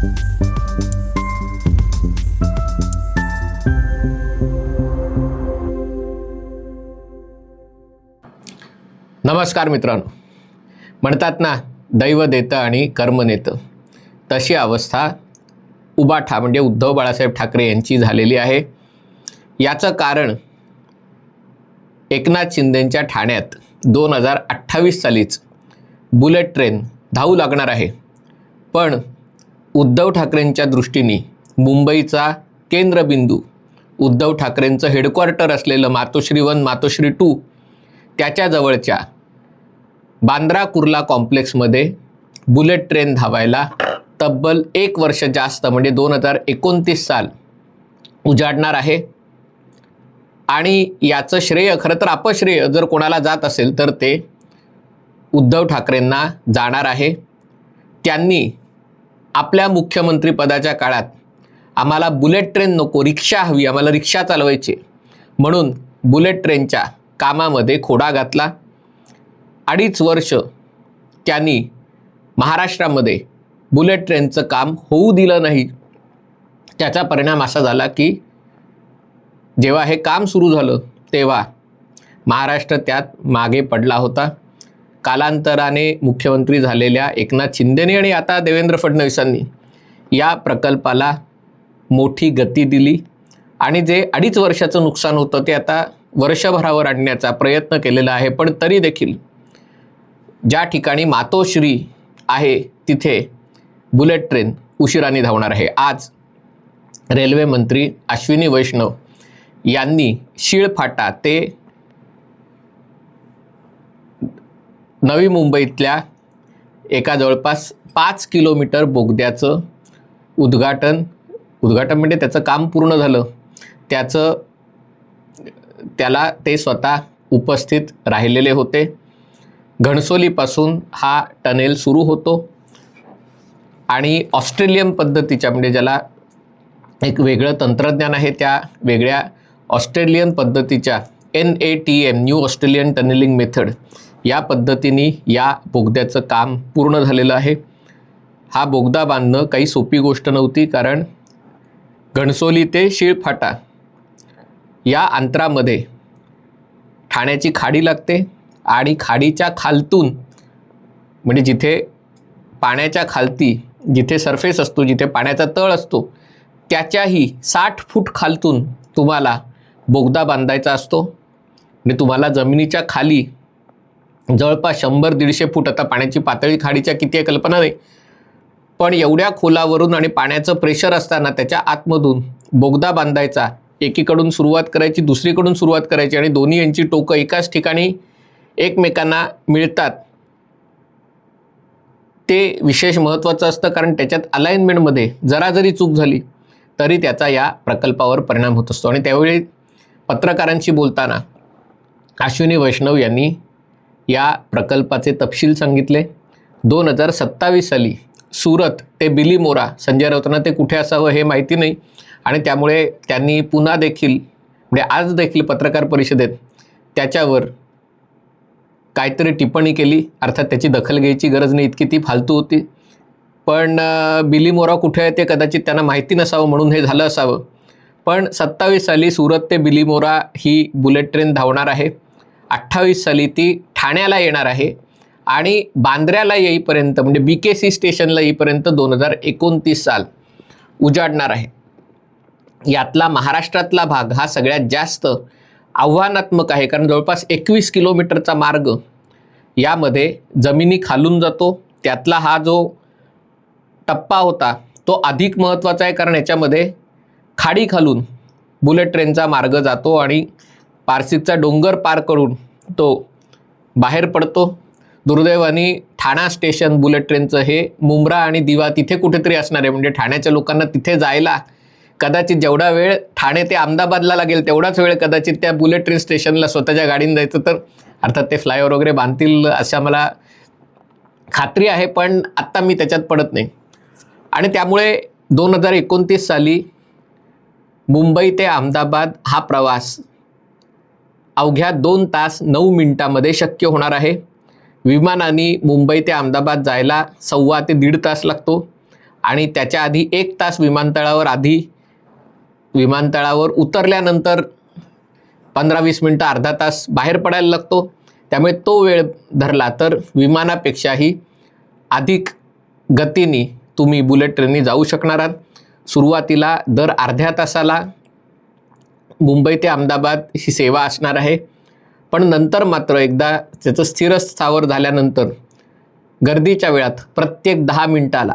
नमस्कार मित्रांनो. म्हणतात ना दैव देतं आणि कर्म नेतं. तशी अवस्था उबाठा म्हणजे उद्धव बाळासाहेब ठाकरे यांची झालेली आहे. याचं कारण एकनाथ शिंदेंच्या ठाण्यात दोन हजार अठ्ठावीस सालीच बुलेट ट्रेन धावू लागणार आहे. पण उद्धव ठाकरेंच्या दृष्टीने मुंबईचा केंद्रबिंदू उद्धव ठाकरेंचं हेडक्वार्टर असलेलं मातोश्री वन मातोश्री टू त्याच्याजवळच्या बांद्रा कुर्ला कॉम्प्लेक्समध्ये बुलेट ट्रेन धावायला तब्बल एक वर्ष जास्त म्हणजे दोन हजार एकोणतीस साल उजाडणार आहे. आणि याचं श्रेय खरं तर अपश्रेय जर कोणाला जात असेल तर ते उद्धव ठाकरेंना जाणार आहे. त्यांनी आपल्या मुख्यमंत्रीपदाच्या काळात आम्हाला बुलेट ट्रेन नको रिक्षा हवी आम्हाला रिक्षा चालवायची. म्हणून बुलेट ट्रेनच्या कामामध्ये खोडा घातला. अडीच वर्ष त्यांनी महाराष्ट्रामध्ये बुलेट ट्रेनचं काम होऊ दिलं नाही. त्याचा परिणाम असा झाला की जेव्हा हे काम सुरू झालं तेव्हा महाराष्ट्र त्यात मागे पडला होता. कालांतराने मुख्यमंत्री झालेल्या एकनाथ शिंदेने आणि आता देवेंद्र फडणवीसांनी या प्रकल्पाला मोठी गती दिली. आणि जे अडीच वर्षाचं नुकसान होतं ते आता वर्षभरावर आणण्याचा प्रयत्न केलेला आहे. पण तरी देखील ज्या ठिकाणी मातोश्री आहे तिथे बुलेट ट्रेन उशिराने धावणार आहे. आज रेल्वे मंत्री अश्विनी वैष्णव यांनी शिळफाटा ते नवी मुंबईतल्या एका जवळपास पाच किलोमीटर बोगद्याचं उद्घाटन उद्घाटन म्हणजे त्याचं काम पूर्ण झालं. त्याचं त्याला ते स्वतः उपस्थित राहिलेले होते. घणसोलीपासून हा टनेल सुरू होतो आणि ऑस्ट्रेलियन पद्धतीच्या म्हणजे ज्याला एक वेगळं तंत्रज्ञान आहे त्या वेगळ्या ऑस्ट्रेलियन पद्धतीच्या N A T M new Australian tunnelling method या पद्धतीने या बोगद्याचं काम पूर्ण झालेलं आहे. हा बोगदा बांधणं काही सोपी गोष्ट नव्हती कारण घणसोली ते शिळफाटा या अंतरामध्ये ठाण्याची खाडी लागते आणि खाडीच्या खालतून म्हणजे जिथे पाण्याच्या खालती जिथे सरफेस असतो जिथे पाण्याचा तळ असतो त्याच्याही साठ फूट खालतून तुम्हाला बोगदा बांधायचा असतो. आणि तुम्हाला जमिनीच्या खाली जवळपास शंभर दीडशे फूट. आता पाण्याची पातळी खाडीच्या किती आहे कल्पना नाही. पण एवढ्या खोलावरून आणि पाण्याचं प्रेशर असताना त्याच्या आतमधून बोगदा बांधायचा एकीकडून सुरुवात करायची दुसरीकडून सुरुवात करायची आणि दोन्ही यांची टोकं एकाच ठिकाणी एकमेकांना मिळतात. ते विशेष महत्त्वाचं असतं कारण त्याच्यात अलाइनमेंटमध्ये जरा जरी चूक झाली तरी त्याचा या प्रकल्पावर परिणाम होत असतो. आणि त्यावेळी पत्रकारांशी बोलताना अश्विनी वैष्णव यांनी या प्रकल्पाचे तपशील सांगितले. दोन हजार सत्तावीस साली सुरत ते बिलीमोरा संजय राऊतांना ते कुठे असावं हे माहिती नाही. आणि त्यामुळे त्यांनी पुन्हा देखील म्हणजे आज देखील पत्रकार परिषदेत त्याच्यावर काहीतरी टिप्पणी केली. अर्थात त्याची दखल घ्यायची गरज नाही इतकी ती फालतू होती. पण बिलीमोरा कुठे आहे ते कदाचित त्यांना माहिती नसावं म्हणून हे झालं असावं. पण सत्तावीस साली सुरत ते बिलीमोरा ही बुलेट ट्रेन धावणार आहे. अठ्ठावीस साली ती ठाण्याला येणार आहे. आणि बांद्र्याला येईपर्यंत म्हणजे बी के सी स्टेशनला येईपर्यंत दोन हजार एकोणतीस साल उजाडणार आहे. यातला महाराष्ट्रातला भाग हा सगळ्यात जास्त आव्हानात्मक आहे. कारण जवळपास एकवीस किलोमीटरचा मार्ग यामध्ये जमिनी खालून जातो. त्यातला हा जो टप्पा होता तो अधिक महत्त्वाचा आहे. कारण याच्यामध्ये खाडी खालून बुलेट ट्रेनचा मार्ग जातो आणि पारसिकचा डोंगर पार करून तो बाहेर पडतो. दुर्दैवाने ठाणा स्टेशन बुलेट ट्रेनचं हे मुंब्रा आणि दिवा तिथे कुठेतरी असणार आहे. म्हणजे ठाण्याच्या लोकांना तिथे जायला कदाचित जेवढा वेळ ठाणे ते अहमदाबादला लागेल तेवढाच वेळ कदाचित त्या बुलेट ट्रेन स्टेशनला स्वतःच्या गाडीने जायचं तर अर्थात ते फ्लायओव्हर वगैरे बांधतील अशा मला खात्री आहे. पण आत्ता मी त्याच्यात पडत नाही. आणि त्यामुळे दोन हजार एकोणतीस साली मुंबई ते अहमदाबाद हा प्रवास अवघ्या दोन तास नऊ मिनिटामध्ये शक्य होणार आहे. विमानाने मुंबई ते अहमदाबाद जायला सव्वा ते दीड तास लागतो आणि त्याच्या आधी एक तास विमानतळावर आधी विमानतळावर उतरल्यानंतर पंधरा वीस मिनटं अर्धा तास बाहेर पडायला लागतो. त्यामुळे तो वेळ धरला तर विमानापेक्षाही अधिक गतीने तुम्ही बुलेट ट्रेननी जाऊ शकणार आहात. सुरुवातीला दर अर्ध्या तासाला मुंबई ते अहमदाबाद ही सेवा असणार आहे. पण नंतर मात्र एकदा त्याचं स्थिर स्थावर झाल्यानंतर गर्दीच्या वेळात प्रत्येक दहा मिनिटाला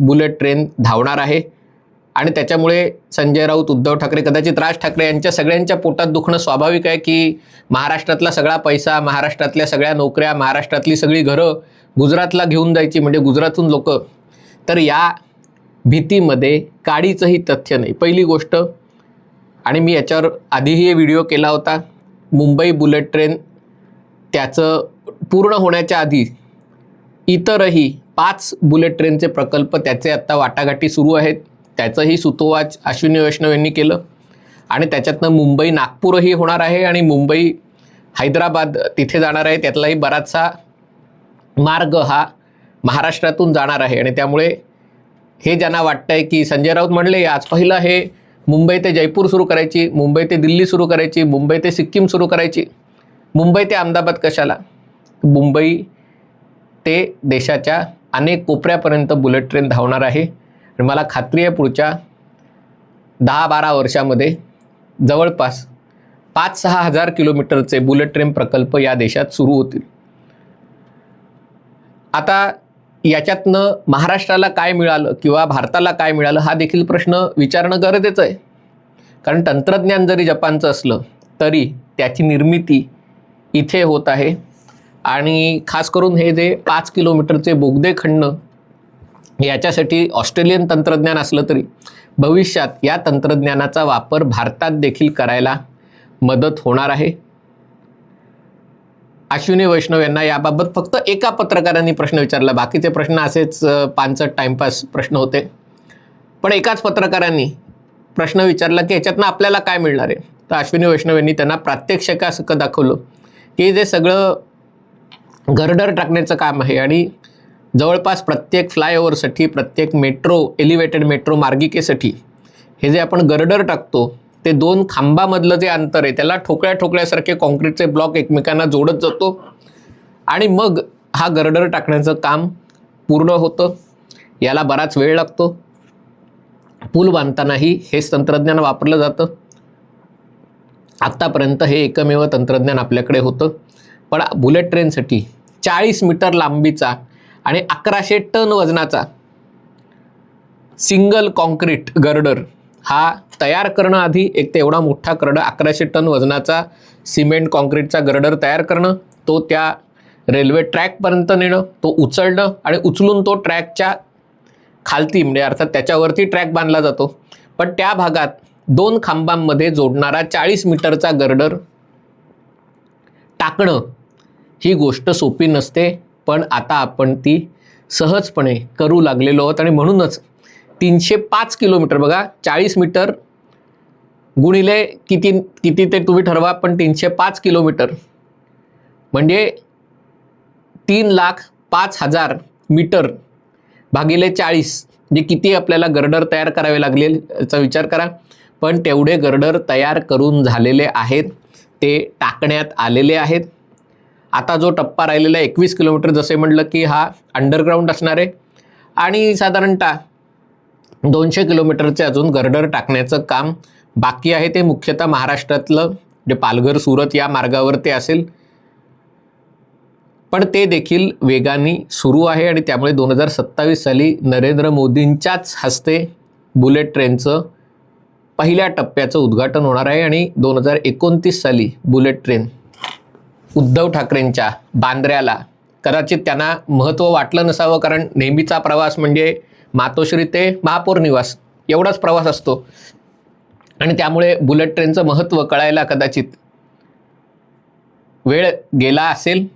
बुलेट ट्रेन धावणार आहे. आणि त्याच्यामुळे संजय राऊत उद्धव ठाकरे कदाचित राज ठाकरे यांच्या सगळ्यांच्या पोटात दुखणं स्वाभाविक आहे की महाराष्ट्रातला सगळा पैसा महाराष्ट्रातल्या सगळ्या नोकऱ्या महाराष्ट्रातली सगळी घरं गुजरातला घेऊन जायची म्हणजे गुजरातून लोक. तर या भीतीमध्ये काडीचंही तथ्य नाही. पहिली गोष्ट आणि मी याच्यावर आधीही व्हिडिओ केला होता. मुंबई बुलेट ट्रेन त्याचं पूर्ण होण्याच्या आधी इतरही पाच बुलेट ट्रेनचे प्रकल्प त्याचे आत्ता वाटाघाटी सुरू आहेत. त्याचंही सुतोवाच अश्विनी वैष्णव यांनी केलं. आणि त्याच्यातनं मुंबई नागपूरही होणार आहे आणि मुंबई हैदराबाद तिथे जाणार आहे. त्यातलाही बराचसा मार्ग हा महाराष्ट्रातून जाणार आहे. आणि त्यामुळे हे ज्यांना वाटतं आहे की संजय राऊत म्हणले आज पहिलं हे मुंबई ते जयपूर सुरू करायची मुंबई ते दिल्ली सुरू करायची मुंबई ते सिक्कीम सुरू करायची. मुंबई ते अहमदाबाद कशाला? मुंबई ते देशाच्या अनेक कोपऱ्यापर्यंत बुलेट ट्रेन धावणार आहे. आणि मला खात्री आहे पुढच्या दहा बारा वर्षामध्ये जवळपास पाच सहा हजार किलोमीटरचे बुलेट ट्रेन प्रकल्प या देशात सुरू होतील. आता याच्यातनं महाराष्ट्राला काय मिळालं किंवा भारताला काय मिळालं हा देखील प्रश्न विचारणं गरजेचं आहे. कारण तंत्रज्ञान जरी जपानचं असलं तरी त्याची निर्मिती इथे होत आहे. आणि खास करून हे जे पाच किलोमीटरचे बोगदे खणणं याच्यासाठी ऑस्ट्रेलियन तंत्रज्ञान असलं तरी भविष्यात या तंत्रज्ञानाचा वापर भारतात देखील करायला मदत होणार आहे. अश्विनी वैष्णव यांना याबाबत फक्त एका पत्रकारांनी प्रश्न विचारला. बाकीचे प्रश्न असेच अ, पानसट टाइमपास प्रश्न होते. पण एकाच पत्रकारांनी प्रश्न विचारला की ह्याच्यातनं आपल्याला काय मिळणार आहे? तर अश्विनी वैष्णव यांनी त्यांना प्रात्यक्षिकासकं दाखवलं की जे सगळं गर्डर टाकण्याचं काम आहे आणि जवळपास प्रत्येक फ्लायओव्हरसाठी प्रत्येक मेट्रो एलिव्हेटेड मेट्रो मार्गिकेसाठी हे जे आपण गर्डर टाकतो ते दोन खांबामधलं जे अंतर आहे त्याला ठोकळ्या ठोकळ्यासारखे कॉन्क्रीटचे ब्लॉक एकमेकांना जोडत जातो. आणि मग हा गर्डर टाकण्याचं काम पूर्ण होतं. याला बराच वेळ लागतो. पूल बांधतानाही हेच तंत्रज्ञान वापरलं जातं. आत्तापर्यंत हे एकमेव तंत्रज्ञान आपल्याकडे होतं. पण बुलेट ट्रेनसाठी चाळीस मीटर लांबीचा आणि अकराशे टन वजनाचा सिंगल कॉन्क्रीट गर्डर हा तयार करणं आधी एक ते एवढा मोठा करडं अकराशे टन वजनाचा सिमेंट कॉन्क्रीटचा गर्डर तयार करणं तो त्या रेल्वे ट्रॅकपर्यंत नेणं तो उचलणं आणि उचलून तो ट्रॅकच्या खालती म्हणजे अर्थात त्याच्यावरती ट्रॅक बांधला जातो. पण त्या भागात दोन खांबांमध्ये जोडणारा चाळीस मीटरचा गर्डर टाकणं ही गोष्ट सोपी नसते पण आता आपण ती सहजपणे करू लागलेलो आहोत आणि म्हणूनच तीनशे पाच किलोमीटर बघा चाळीस मीटर गुणिले किती किती ते तुम्ही ठरवा पण तीनशे पाच किलोमीटर. म्हणजे तीन लाख पाच हजार मीटर भागिले चाळीस म्हणजे किती आपल्याला गर्डर तयार करावे लागले याचा विचार करा. पण तेवढे गर्डर तयार करून झालेले आहेत ते टाकण्यात आलेले आहेत. आता जो टप्पा राहिलेला आहे एकवीस किलोमीटर जसे म्हटलं की हा अंडरग्राऊंड असणार आहे. आणि साधारणतः दोनशे किलोमीटरचे अजून गर्डर टाकण्याचं काम बाकी आहे ते मुख्यतः महाराष्ट्रातलं जे पालघर सुरत या मार्गावर ते असेल. पण ते देखील वेगाने सुरू आहे आणि त्यामुळे दोन हजार सत्तावीस साली नरेंद्र मोदींच्याच हस्ते बुलेट ट्रेनचं पहिल्या टप्प्याचं उद्घाटन होणार आहे आणि दोन हजार एकोणतीस साली बुलेट ट्रेन उद्धव ठाकरेंच्या बांद्र्याला कदाचित त्यांना महत्त्व वाटलं नसावं कारण नेहमीचा प्रवास म्हणजे मातोश्री ते महापौर निवास एवढाच प्रवास असतो. आणि त्यामुळे बुलेट ट्रेनचं महत्त्व कळायला कदाचित वेळ गेला असेल.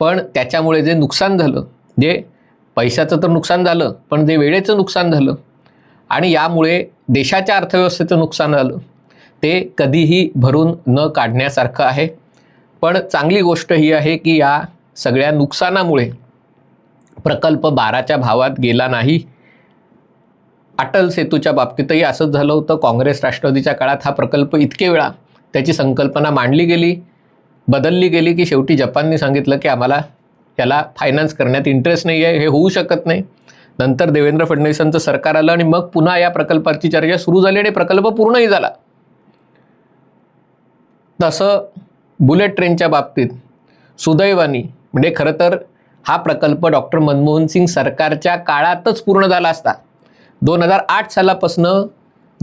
पण त्याच्यामुळे जे नुकसान झालं जे पैशाचं तर नुकसान झालं पण जे वेळेचं नुकसान झालं आणि यामुळे देशाच्या अर्थव्यवस्थेचं नुकसान झालं ते कधीही भरून न काढण्यासारखं आहे. पण चांगली गोष्ट ही आहे की या सगळ्या नुकसानामुळे प्रकल्प बाराच्या भावात गेला नाही. अटल सेतूच्या बाबतीतही असंच झालं होतं. काँग्रेस राष्ट्रवादीच्या काळात हा प्रकल्प इतके वेळा त्याची संकल्पना मांडली गेली बदलली गेली की शेवटी जपानने सांगितलं की आम्हाला याला फायनान्स करण्यात इंटरेस्ट नाही आहे हे होऊ शकत नाही. नंतर देवेंद्र फडणवीसांचं सरकार आलं आणि मग पुन्हा या प्रकल्पाची चर्चा सुरू झाली आणि प्रकल्प पूर्णही झाला. तसं बुलेट ट्रेनच्या बाबतीत सुदैवानी म्हणजे खरं तर हा प्रकल्प डॉक्टर मनमोहन सिंग सरकारच्या काळातच पूर्ण झाला असता. दोन हजार आठ सालापासनं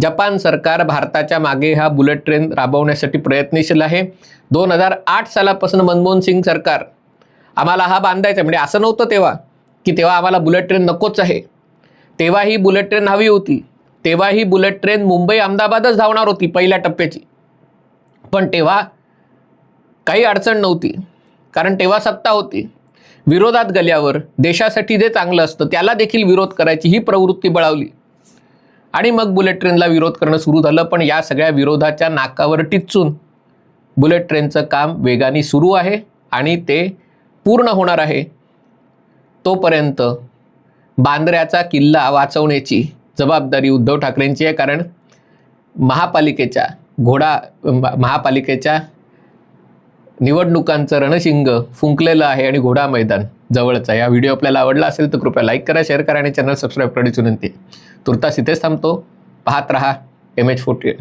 जपान सरकार भारताच्या मागे हा बुलेट ट्रेन राबवण्यासाठी प्रयत्नशील आहे. दोन हजार आठ सालापासून मनमोहन सिंग सरकार आम्हाला हा बांधायचा म्हणजे असं नव्हतं तेव्हा की तेव्हा आम्हाला बुलेट ट्रेन नकोच आहे. तेव्हा ही बुलेट ट्रेन हवी होती. तेव्हा ही बुलेट ट्रेन मुंबई अहमदाबादच धावणार होती पहिल्या टप्प्याची. पण तेव्हा काही अडचण नव्हती. कारण तेव्हा सत्ता होती. विरोधात गल्यावर देशासाठी जे चांगलं असतं त्याला देखील विरोध करायची ही प्रवृत्ती बळावली. आणि मग बुलेट ट्रेनला विरोध करणं सुरू झालं पण या सगळ्या विरोधाच्या नाकावर टिचून बुलेट ट्रेनचं काम वेगाने सुरू आहे आणि ते पूर्ण होणार आहे. तोपर्यंत बांद्र्याचा किल्ला वाचवण्याची जबाबदारी उद्धव ठाकरेंची आहे कारण महापालिकेच्या घोडा महापालिकेच्या निवडणुकांचं रणशिंग फुंकलेलं आहे आणि घोडा मैदान जवळचा या व्हिडिओ आपल्याला आवडला असेल तर कृपया लाईक करा शेअर करा आणि चॅनल सबस्क्राईब करण्याची विनंती तुर्तास इथेच थांबतो. पाहत रहा एम एच फोर्टी